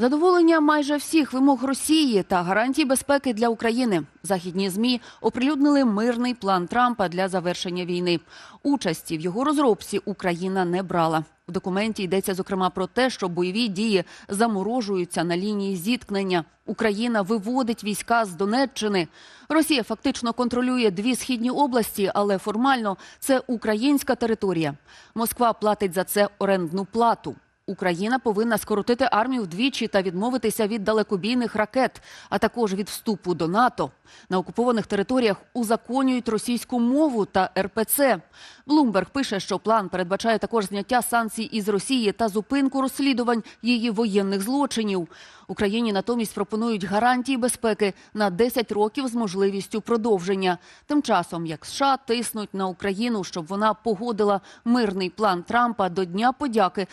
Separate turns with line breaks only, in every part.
Задоволення майже всіх вимог Росії та гарантій безпеки для України. Західні змі оприлюднили мирний план Трампа для завершення війни. Участі в його розробці Україна не брала. В документі йдеться зокрема про те, що бойові дії заморожуються на лінії зіткнення. Україна виводить війська з Донеччини. Росія фактично контролює дві східні області, але формально це українська територія. Москва платить за це орендну плату. Україна повинна скоротити армію вдвічі та відмовитися від далекобійних ракет, а також від вступу до НАТО. На окупованих територіях узаконюють російську мову та РПЦ. Блумберг пише, що план передбачає також зняття санкцій із Росії та зупинку розслідувань її воєнних злочинів. Україні натомість пропонують гарантії безпеки на 10 років з можливістю продовження. Тим часом, як США тиснуть на Україну, щоб вона погодила мирний план Трампа до Дня подяки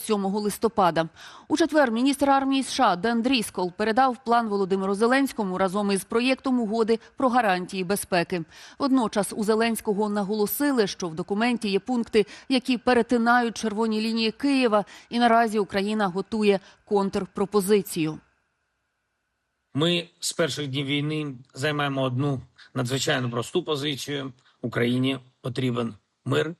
27 листопада. У четвер міністр армії США Ден Дріскол передав план Володимиру Зеленському разом із проєктом угоди про гарантії безпеки. Водночас у Зеленського наголосили, що в документі є пункти, які перетинають червоні лінії Києва, і наразі Україна готує контрпропозицію.
Ми з перших днів війни займаємо одну надзвичайно просту позицію. Україні потрібен мир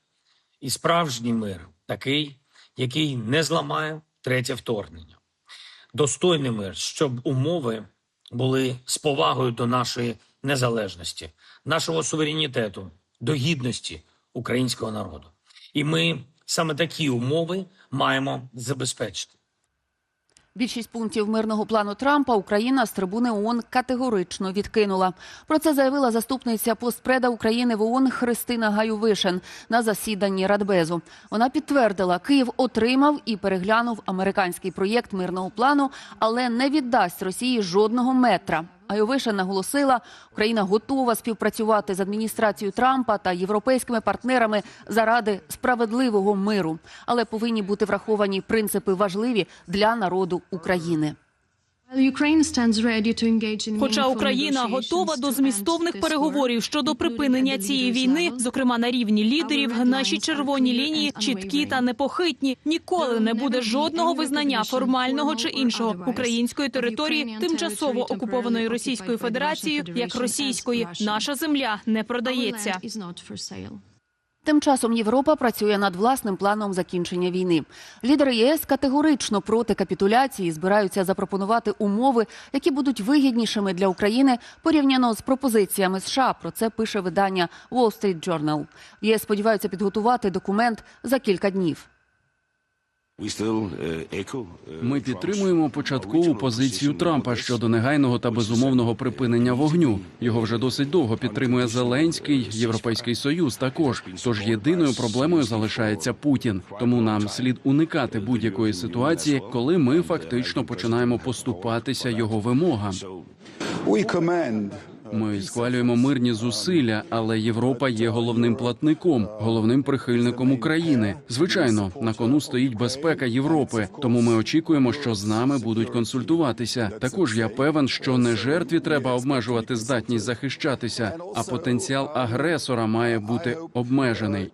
і справжній мир, такий, який не зламає третє вторгнення. Достойний мир, щоб умови були з повагою до нашої незалежності, нашого суверенітету, до гідності українського народу. І ми саме такі умови маємо забезпечити.
Більшість пунктів мирного плану Трампа Україна з трибуни ООН категорично відкинула. Про це заявила заступниця постпреда України в ООН Христина Гаювишин на засіданні Радбезу. Вона підтвердила, Київ отримав і переглянув американський проєкт мирного плану, але не віддасть Росії жодного метра. Гайовиша наголосила, Україна готова співпрацювати з адміністрацією Трампа та європейськими партнерами заради справедливого миру, але повинні бути враховані принципи важливі для народу України.
Хоча Україна готова до змістовних переговорів щодо припинення цієї війни, зокрема на рівні лідерів, наші червоні лінії чіткі та непохитні. Ніколи не буде жодного визнання формального чи іншого української території, тимчасово окупованої Російською Федерацією, як російської. Наша земля не продається.
Тим часом Європа працює над власним планом закінчення війни. Лідери ЄС категорично проти капітуляції збираються запропонувати умови, які будуть вигіднішими для України порівняно з пропозиціями США. Про це пише видання Wall Street Journal. ЄС сподіваються підготувати документ за кілька днів.
Ми підтримуємо початкову позицію Трампа щодо негайного та безумовного припинення вогню. Його вже досить довго підтримує Зеленський, Європейський Союз. Також тож єдиною проблемою залишається Путін. Тому нам слід уникати будь-якої ситуації, коли ми фактично починаємо поступатися його вимогам. Ми схвалюємо мирні зусилля, але Європа є головним платником, головним прихильником України. Звичайно, на кону стоїть безпека Європи, тому ми очікуємо, що з нами будуть консультуватися. Також я певен, що не жертві треба обмежувати здатність захищатися, а потенціал агресора має бути обмежений.